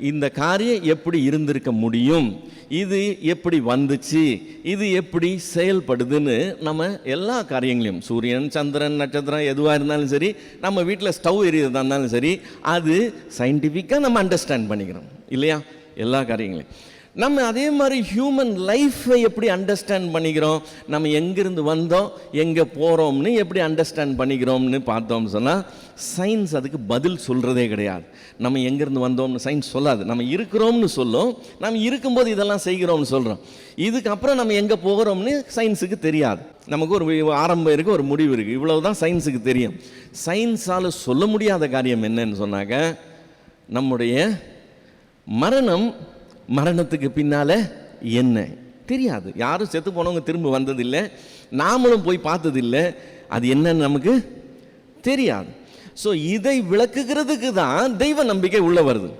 இந்த காரியம் எப்படி இருந்திருக்க முடியும்? இது எப்படி வந்துச்சு? இது எப்படி செயல்படுதுன்னு நம்ம எல்லா காரியங்களையும் சூரியன் சந்திரன் நட்சத்திரம் எதுவாக இருந்தாலும் சரி நம்ம வீட்டில் ஸ்டவ் எரியதாக இருந்தாலும் சரி அது சயின்டிஃபிக்காக நம்ம அண்டர்ஸ்டாண்ட் பண்ணிக்கிறோம். இல்லையா? எல்லா காரியங்களையும். நம்ம அதே மாதிரி ஹியூமன் லைஃப்பை எப்படி அண்டர்ஸ்டாண்ட் பண்ணிக்கிறோம்? நம்ம எங்கேருந்து வந்தோம்? எங்கே போகிறோம்னு எப்படி அண்டர்ஸ்டாண்ட் பண்ணிக்கிறோம்னு பார்த்தோம்னு சொன்னால் சயின்ஸ் அதுக்கு பதில் சொல்கிறதே கிடையாது. நம்ம எங்கேருந்து வந்தோம்னு சயின்ஸ் சொல்லாது. நம்ம இருக்கிறோம்னு சொல்லும். நம்ம இருக்கும்போது இதெல்லாம் செய்கிறோம்னு சொல்கிறோம் இதுக்கப்புறம் நம்ம எங்கே போகிறோம்னு சயின்ஸுக்கு தெரியாது. நமக்கு ஒரு ஆரம்பம் இருக்குது ஒரு முடிவு இருக்குது இவ்வளவு தான் சயின்ஸுக்கு தெரியும் சயின்ஸால் சொல்ல முடியாத காரியம் என்னன்னு சொன்னாக்க நம்முடைய மரணம் மரணத்துக்கு பின்னால் என்ன? தெரியாது. யாரும் செத்து போனவங்க திரும்ப வந்ததில்லை. நாமளும் போய் பார்த்ததில்லை. அது என்னன்னு நமக்கு தெரியாது. ஸோ இதை விளக்குகிறதுக்கு தான் தெய்வ நம்பிக்கை உள்ள வருது.